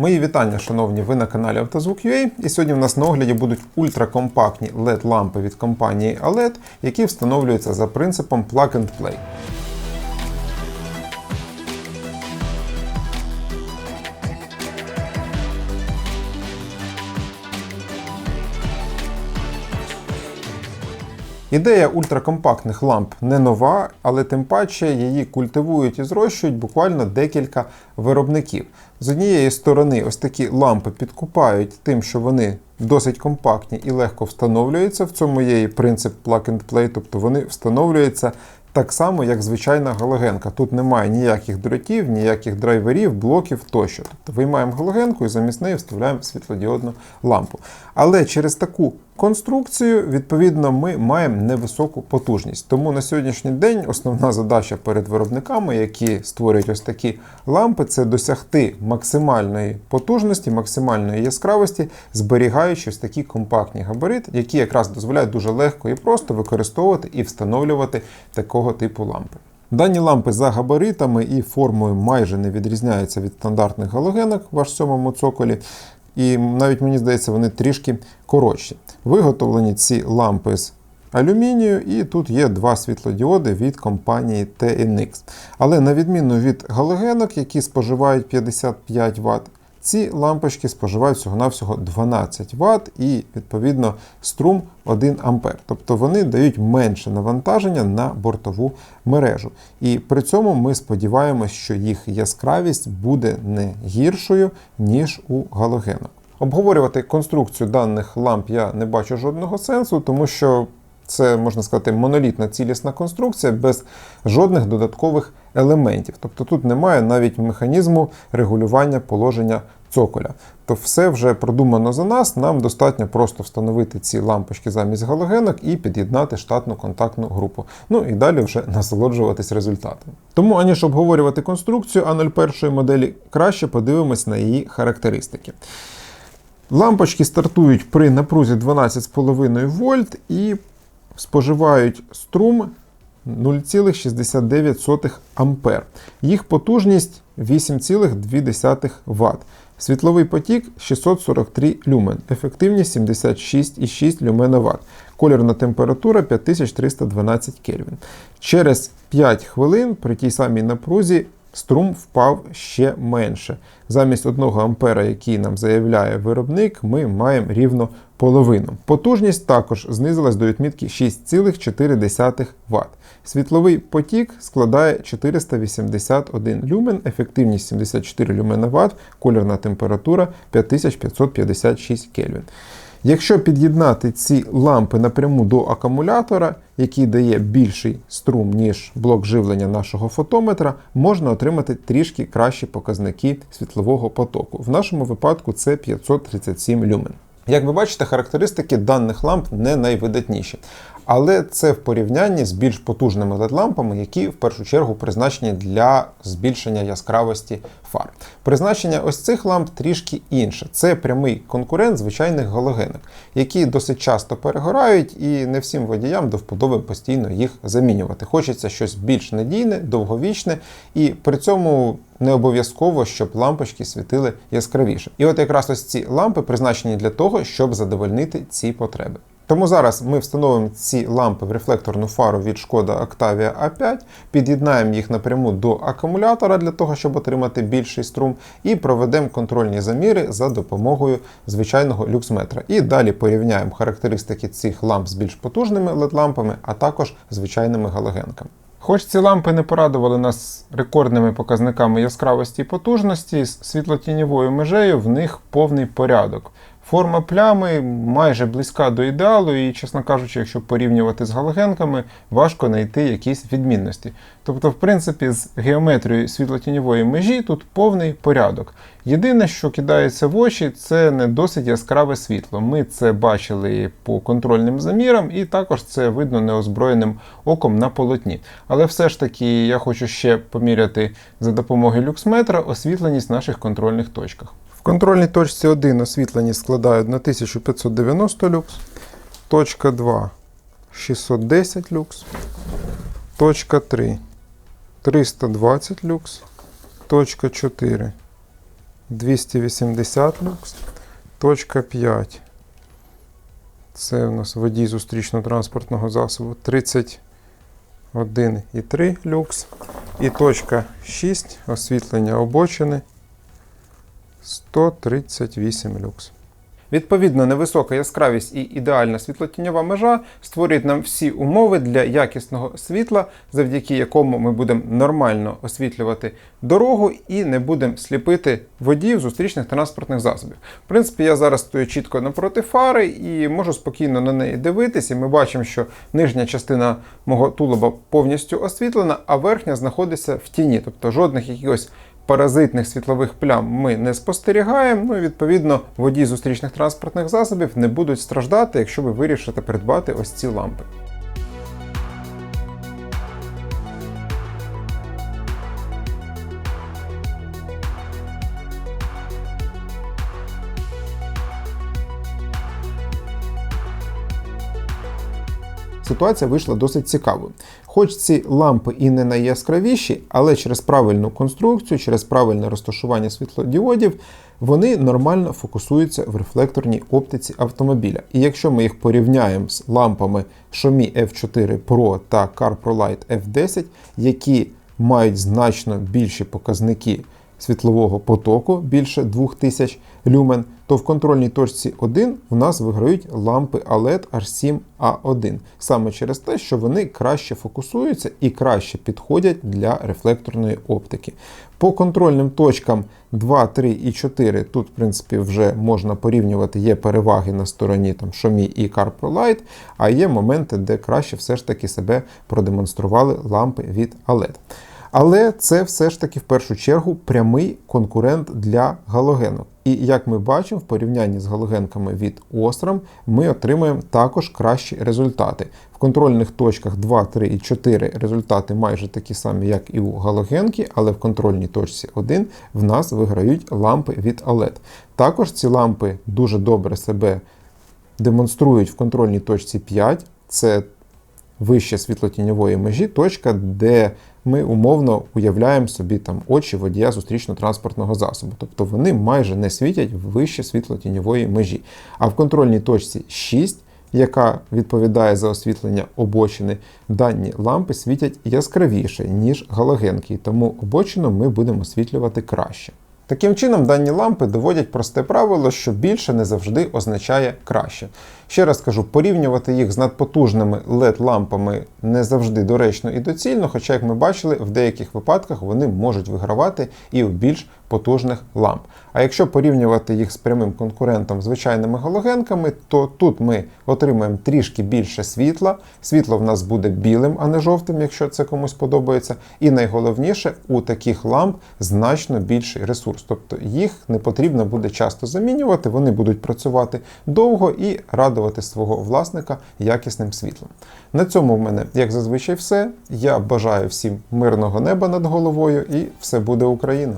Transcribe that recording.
Мої вітання, шановні, ви на каналі Автозвук.ua і сьогодні в нас на огляді будуть ультракомпактні LED-лампи від компанії ALED, які встановлюються за принципом Plug and Play. Ідея ультракомпактних ламп не нова, але тим паче її культивують і зрощують буквально декілька виробників. З однієї сторони, ось такі лампи підкупають тим, що вони досить компактні і легко встановлюються. В цьому є і принцип plug and play, тобто вони встановлюються так само, як звичайна галогенка. Тут немає ніяких дротів, ніяких драйверів, блоків тощо. Тобто виймаємо галогенку і замість неї вставляємо світлодіодну лампу. Але через таку конструкцію, відповідно, ми маємо невисоку потужність. Тому на сьогоднішній день основна задача перед виробниками, які створюють ось такі лампи, це досягти максимальної потужності, максимальної яскравості, зберігаючи ось такі компактні габарити, які якраз дозволяють дуже легко і просто використовувати і встановлювати такого типу лампи. Дані лампи за габаритами і формою майже не відрізняються від стандартних галогенок в аж сьомому цоколі. І навіть мені здається, вони трішки коротші. Виготовлені ці лампи з алюмінію, і тут є два світлодіоди від компанії TNX. Але на відміну від галогенок, які споживають 55 Вт, ці лампочки споживають всього-навсього 12 Вт і, відповідно, струм 1 А. Тобто вони дають менше навантаження на бортову мережу. І при цьому ми сподіваємось, що їх яскравість буде не гіршою, ніж у галогенок. Обговорювати конструкцію даних ламп я не бачу жодного сенсу, тому що це, можна сказати, монолітна цілісна конструкція без жодних додаткових елементів. Тобто тут немає навіть механізму регулювання положення цоколя. То все вже продумано за нас. Нам достатньо просто встановити ці лампочки замість галогенок і під'єднати штатну контактну групу. Ну і далі вже насолоджуватись результатом. Тому, аніж обговорювати конструкцію А01 моделі, краще подивимось на її характеристики. Лампочки стартують при напрузі 12,5 вольт і споживають струм 0,69 А. Їх потужність 8,2 Вт. Світловий потік 643 люмен, ефективність 76,6 люмена Вт. Колірна температура 5312 Кельвін. Через 5 хвилин при тій самій напрузі струм впав ще менше. Замість 1 ампера, який нам заявляє виробник, ми маємо рівно половину. Потужність також знизилась до відмітки 6,4 Вт. Світловий потік складає 481 люмен, ефективність 74 люмена Вт, колірна температура 5556 Кельвін. Якщо під'єднати ці лампи напряму до акумулятора, який дає більший струм, ніж блок живлення нашого фотометра, можна отримати трішки кращі показники світлового потоку. В нашому випадку це 537 люмен. Як ви бачите, характеристики даних ламп не найвидатніші. Але це в порівнянні з більш потужними LED-лампами, які в першу чергу призначені для збільшення яскравості фар. Призначення ось цих ламп трішки інше. Це прямий конкурент звичайних галогенок, які досить часто перегорають, і не всім водіям до вподоби постійно їх замінювати. Хочеться щось більш надійне, довговічне, і при цьому не обов'язково, щоб лампочки світили яскравіше. І от якраз ось ці лампи призначені для того, щоб задовольнити ці потреби. Тому зараз ми встановимо ці лампи в рефлекторну фару від Шкода Octavia A5, під'єднаємо їх напряму до акумулятора для того, щоб отримати більший струм, і проведемо контрольні заміри за допомогою звичайного люксметра. І далі порівняємо характеристики цих ламп з більш потужними LED-лампами, а також звичайними галогенками. Хоч ці лампи не порадували нас рекордними показниками яскравості і потужності, з світлотіньовою межею в них повний порядок. Форма плями майже близька до ідеалу, і, чесно кажучи, якщо порівнювати з галогенками, важко знайти якісь відмінності. Тобто, в принципі, з геометрією світлотіньової межі тут повний порядок. Єдине, що кидається в очі, це не досить яскраве світло. Ми це бачили по контрольним замірам, і також це видно неозброєним оком на полотні. Але все ж таки я хочу ще поміряти за допомогою люксметра освітленість в наших контрольних точках. Контрольній точці 1 освітленість складає 1590 люкс, точка 2 610 люкс, точка 3 320 люкс, точка 4 280 люкс. Точка 5. Це у нас водій зустрічно-транспортного засобу 31,3 люкс. І точка 6 освітлення обочини 138 люкс. Відповідно, невисока яскравість і ідеальна світлотіньова межа створюють нам всі умови для якісного світла, завдяки якому ми будемо нормально освітлювати дорогу і не будемо сліпити водіїв зустрічних транспортних засобів. В принципі, я зараз стою чітко напроти фари і можу спокійно на неї дивитися. Ми бачимо, що нижня частина мого тулуба повністю освітлена, а верхня знаходиться в тіні, тобто жодних якихось паразитних світлових плям ми не спостерігаємо. Ну і відповідно водії зустрічних транспортних засобів не будуть страждати, якщо ви вирішите придбати ось ці лампи. Ситуація вийшла досить цікавою. Хоч ці лампи і не найяскравіші, але через правильну конструкцію, через правильне розташування світлодіодів, вони нормально фокусуються в рефлекторній оптиці автомобіля. І якщо ми їх порівняємо з лампами Xiaomi F4 Pro та CarProLight F10, які мають значно більші показники світлового потоку більше 2000 люмен, то в контрольній точці 1 в нас виграють лампи LED H7A1. Саме через те, що вони краще фокусуються і краще підходять для рефлекторної оптики. По контрольним точкам 2, 3 і 4 тут, в принципі, вже можна порівнювати, є переваги на стороні там, Xiaomi і CarProLight, а є моменти, де краще все ж таки себе продемонстрували лампи від OLED. Але це все ж таки в першу чергу прямий конкурент для галогенок. І як ми бачимо, в порівнянні з галогенками від Osram ми отримуємо також кращі результати. В контрольних точках 2, 3 і 4 результати майже такі самі, як і у галогенки, але в контрольній точці 1 в нас виграють лампи від OLED. Також ці лампи дуже добре себе демонструють в контрольній точці 5. Це вище світлотіньової межі, точка, де ми умовно уявляємо собі там очі водія зустрічно-транспортного засобу. Тобто вони майже не світять вище світлотіньової межі. А в контрольній точці 6, яка відповідає за освітлення обочини, дані лампи світять яскравіше, ніж галогенки, тому обочину ми будемо освітлювати краще. Таким чином, дані лампи доводять просте правило, що більше не завжди означає краще. Ще раз кажу, порівнювати їх з надпотужними LED-лампами не завжди доречно і доцільно, хоча, як ми бачили, в деяких випадках вони можуть вигравати і у більш потужних ламп. А якщо порівнювати їх з прямим конкурентом звичайними галогенками, то тут ми отримаємо трішки більше світла. Світло в нас буде білим, а не жовтим, якщо це комусь подобається. І найголовніше, у таких ламп значно більший ресурс. Тобто їх не потрібно буде часто замінювати, вони будуть працювати довго і радувати свого власника якісним світлом. На цьому в мене, як зазвичай, все. Я бажаю всім мирного неба над головою і все буде Україна!